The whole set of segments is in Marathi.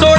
soy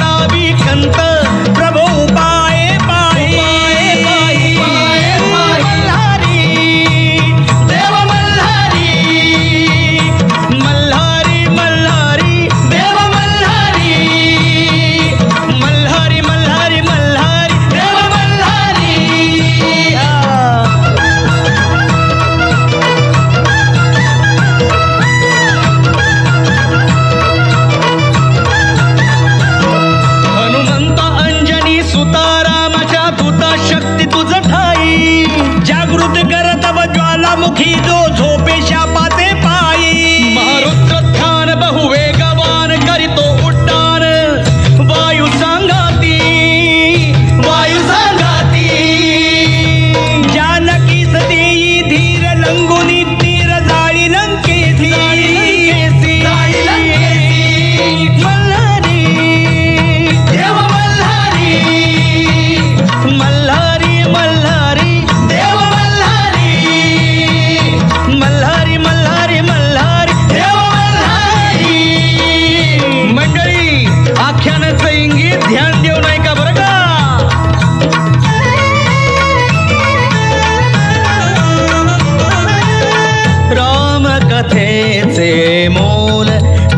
मुखी दो झोपेशा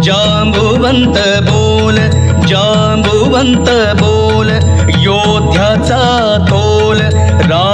जांबुवंत बोल जांबुवंत बोल योध्याचा तोल रा